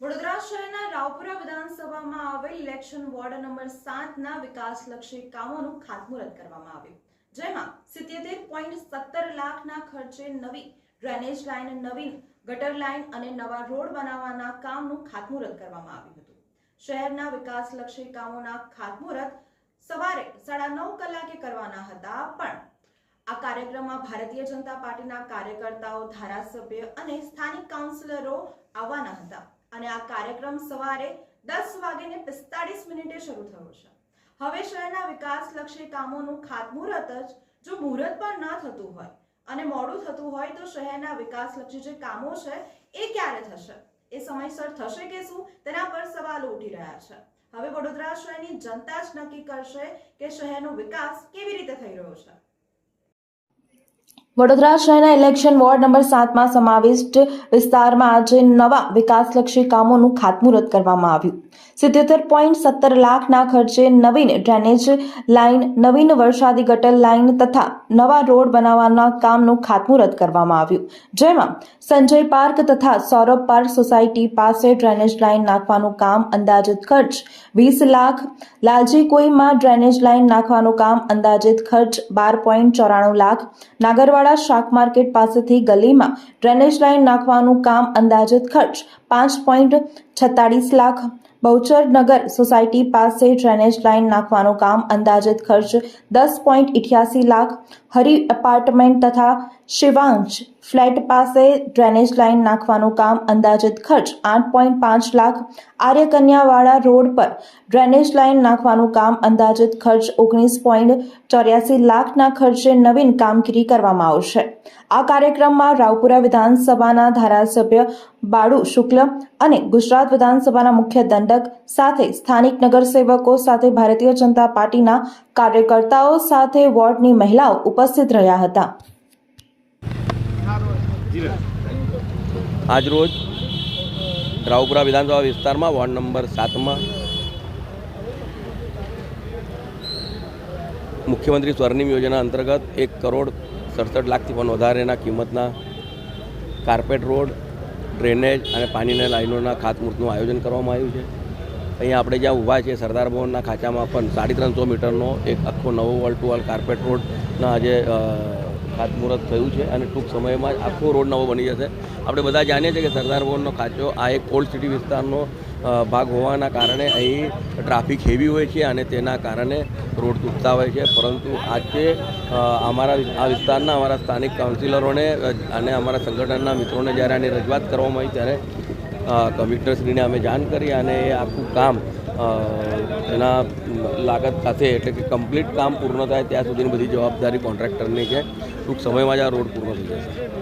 વડોદરા શહેરના રાવપુરા વિધાનસભામાં આવેલ ઇલેક્શન વોર્ડ નંબર સાતના વિકાસલક્ષી કામોનું ખાતમુહૂર્ત કરવામાં આવ્યું. જેમાં સિત્યોતેર પોઈન્ટ સત્તર લાખના ખર્ચે નવી ડ્રેનેજ લાઇન, નવીન ગટર લાઇન અને નવા રોડ બનાવવાના કામનું ખાતમુહૂર્ત કરવામાં આવ્યું હતું. શહેરના વિકાસલક્ષી કામોના ખાતમુહૂર્ત સવારે સાડા નવ કલાકે કરવાના હતા, પણ આ કાર્યક્રમમાં ભારતીય જનતા પાર્ટીના કાર્યકર્તાઓ, ધારાસભ્ય અને સ્થાનિક કાઉન્સિલરો આવવાના હતા. અને આ કાર્યક્રમ સવારે દસ વાગીને પિસ્તાળીસ મિનિટે શરૂ થયો છે. હવે શહેરના વિકાસલક્ષી કામોનું ખાતમુહૂર્ત જ જો મુહૂર્ત પણ ન થતું હોય અને મોડું થતું હોય તો શહેરના વિકાસલક્ષી જે કામો છે એ ક્યારે થશે? એ સમયસર થશે કે શું? તેના પર સવાલો ઉઠી રહ્યા છે. હવે વડોદરા શહેરની જનતા જ નક્કી કરશે કે શહેરનો વિકાસ કેવી રીતે થઈ રહ્યો છે. વડોદરા શહેરના ઇલેક્શન વોર્ડ નંબર સાતમાં સમાવિષ્ટ વિસ્તારમાં આજે નવા વિકાસલક્ષી કામોનું ખાતમુહૂર્ત કરવામાં આવ્યું. સિત્યોતેર પોઈન્ટ સત્તર લાખના ખર્ચે નવીન ડ્રેનેજ લાઇન, નવીન વરસાદી ગટર લાઇન તથા નવા રોડ બનાવવાના કામનું ખાતમુહૂર્ત કરવામાં આવ્યું. જેમાં સંજય પાર્ક તથા સૌરભ પાર્ક સોસાયટી પાસે ડ્રેનેજ લાઇન નાખવાનું કામ અંદાજિત ખર્ચ વીસ લાખ લાલજી કોઈમાં ડ્રેનેજ લાઇન નાખવાનું કામ અંદાજિત ખર્ચ બાર પોઈન્ટ ચોરાણું લાખ, નાગરવાડા શાક માર્કેટ પાસેથી ગલીમાં ડ્રેનેજ લાઇન નાખવાનું કામ અંદાજિત ખર્ચ પાંચ પોઈન્ટ છત્તાળીસ લાખ બહુચર નગર સોસાયટી પાસે ડ્રેનેજ લાઇન નાખવાનું કામ અંદાજિત ખર્ચ દસ પોઈન્ટ ઇઠ્યાસી લાખ. હરિ એપાર્ટમેન્ટ તથા શિવાંશ ફ્લેટ પાસે ડ્રેનેજ લાઇન નાખવાનું કામ અંદાજિત ખર્ચ આઠ પોઈન્ટ પાંચ લાખ. આર્યકન્યાવાળા રોડ પર ડ્રેનેજ લાઇન નાખવાનું કામ અંદાજિત ખર્ચ ઓગણીસ પોઈન્ટ ચોર્યાસી લાખના ખર્ચે નવીન કામગીરી કરવામાં આવશે. આ કાર્યક્રમમાં રાવપુરા વિધાનસભાના ધારાસભ્ય બાળુ, શુક્લ અને ગુજરાત વિધાનસભાના મુખ્ય દંડક સાથે સ્થાનિક નગરસેવકો સાથે ભારતીય જનતા પાર્ટીના કાર્યકર્તાઓ સાથે વોર્ડની મહિલાઓ ઉપસ્થિત રહ્યા હતા. આજરોજ રાવપુરા વિધાનસભા વિસ્તારમાં વોર્ડ નંબર સાતમાં મુખ્યમંત્રી સ્વર્ણિમ યોજના અંતર્ગત એક કરોડ સડસઠ લાખથી પણ વધારેના કિંમતના કાર્પેટ રોડ ડ્રેનેજ અને પાણીના લાઈનોના ખાતમુહૂર્તનું આયોજન કરવામાં આવ્યું છે. અહીંયા આપણે જ્યાં ઊભા છીએ સરદાર ભવનના ખાંચામાં પણ સાડી ત્રણસો મીટરનો એક આખો નવો વોલ ટુ વોલ કાર્પેટ રોડના અ, ખાતમુહૂર્ત થયું છે અને ટૂંક સમયમાં જ આખો રોડ નવો બની જશે. આપણે બધા જાણીએ છીએ કે સરદાર ભવનનો ખાચો આ એક ઓલ્ડ સિટી વિસ્તારનો ભાગ હોવાના કારણે અહીં ટ્રાફિક હેવી હોય છે અને તેના કારણે રોડ તૂટતા હોય છે. પરંતુ આજે અમારા આ વિસ્તારના અમારા સ્થાનિક કાઉન્સિલરોને અને અમારા સંગઠનના મિત્રોને જ્યારે આની રજૂઆત કરવામાં આવી ત્યારે કમિશનરશ્રીને અમે જાણ કરી અને એ આખું કામ એના લાગત સાથે એટલે કે કમ્પ્લીટ કામ પૂર્ણ થાય ત્યાં સુધીની બધી જવાબદારી કોન્ટ્રાક્ટરની છે. ટૂંક સમયમાં જ આ રોડ પૂર્ણ થઈ જશે.